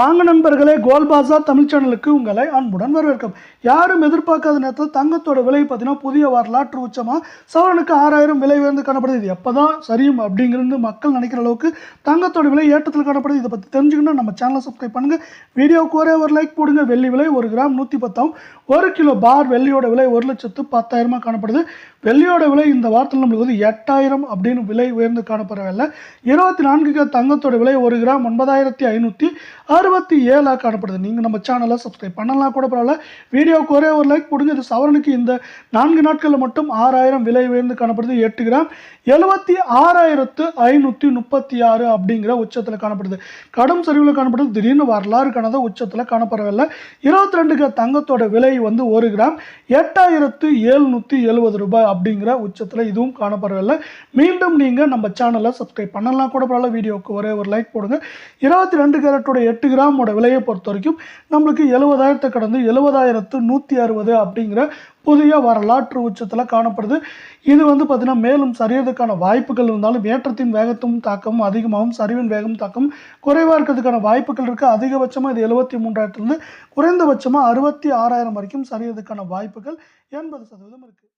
வாங்க நண்பர்களே கோல் பாசா தமிழ் சேனலுக்கு உங்களை அன்புடன் வரவேற்கும். யாரும் எதிர்பார்க்காத நேரத்தில் தங்கத்தோட விலை பார்த்தீங்கன்னா புதிய வரலாற்று உச்சமாக சவரனுக்கு ஆறாயிரம் விலை உயர்ந்து காணப்படுது. இது எப்போ தான் சரியும் அப்படிங்கிறது மக்கள் நினைக்கிற அளவுக்கு தங்கத்தோட விலை ஏற்றத்தில் காணப்படுது. இதை பற்றி தெரிஞ்சுக்கணும் நம்ம சேனலை சப்ஸ்கிரைப் பண்ணுங்கள் வீடியோவுக்கு ஒரே ஒரு லைக் போடுங்க. வெள்ளி விலை ஒரு கிராம் நூற்றி பத்தாம் ஒரு கிலோ பார் வெள்ளியோட விலை ஒரு லட்சத்து பத்தாயிரமா காணப்படுது. வெள்ளியோட விலை இந்த வாரத்தில் நம்மளுக்கு வந்து எட்டாயிரம் அப்படின்னு விலை உயர்ந்து காணப்படவில்லை. இருபத்தி நான்கு கிலோ தங்கத்தோட விலை ஒரு கிராம் ஒன்பதாயிரத்தி ஐநூற்றி அறுபத்தி ஏழாக காணப்படுது. நீங்கள் நம்ம சேனலை சப்ஸ்கிரைப் பண்ணலாம் கூட பரவாயில்ல. வீடியோவுக்கு ஒரே ஒரு லைக் போடுங்க இது சவரனுக்கு இந்த நான்கு நாட்களில் மட்டும் ஆறாயிரம் விலை உயர்ந்து காணப்படுது. எட்டு கிராம். எழுபத்தி ஆறாயிரத்து ஐநூற்றி முப்பத்தி ஆறு அப்படிங்கிற உச்சத்தில் காணப்படுது. கடும் சரிவில் காணப்படுது. திடீர்னு வரலாறு காணாத உச்சத்தில் காணப்படவில்லை. இருபத்தி ரெண்டு கிராம் தங்கத்தோட விலை வந்து ஒரு கிராம். எட்டாயிரத்து எழுநூற்றி எழுபது ரூபாய் அப்படிங்கிற உச்சத்தில் இதுவும் காணப்படவில்லை. மீண்டும் நீங்கள் நம்ம சேனலை சப்ஸ்கிரைப் பண்ணலாம் கூட பரவாயில்ல. வீடியோவுக்கு ஒரே ஒரு லைக் போடுங்க. இருபத்தி ரெண்டு கேரட்டோட எட்டு கிராமோட விலையை பொறுத்த வரைக்கும் நம்மளுக்கு எழுபதாயிரத்தை கடந்து எழுபதாயிரத்து நூற்றி அறுபது அப்படிங்கிற புதிய வரலாற்று உச்சத்தில் காணப்படுது. இது வந்து பார்த்திங்கன்னா மேலும் சரியறதுக்கான வாய்ப்புகள் இருந்தாலும் ஏற்றத்தின் வேகத்தும் தாக்கமும் அதிகமாகவும் சரிவின் வேகம் தாக்கம் குறைவாக இருக்கிறதுக்கான வாய்ப்புகள் இருக்குது அதிகபட்சமாக இது எழுபத்தி மூன்றாயிரத்துலேருந்து குறைந்தபட்சமாக அறுபத்தி ஆறாயிரம் வரைக்கும் சரியறதுக்கான வாய்ப்புகள் எண்பது சதவீதம் இருக்குது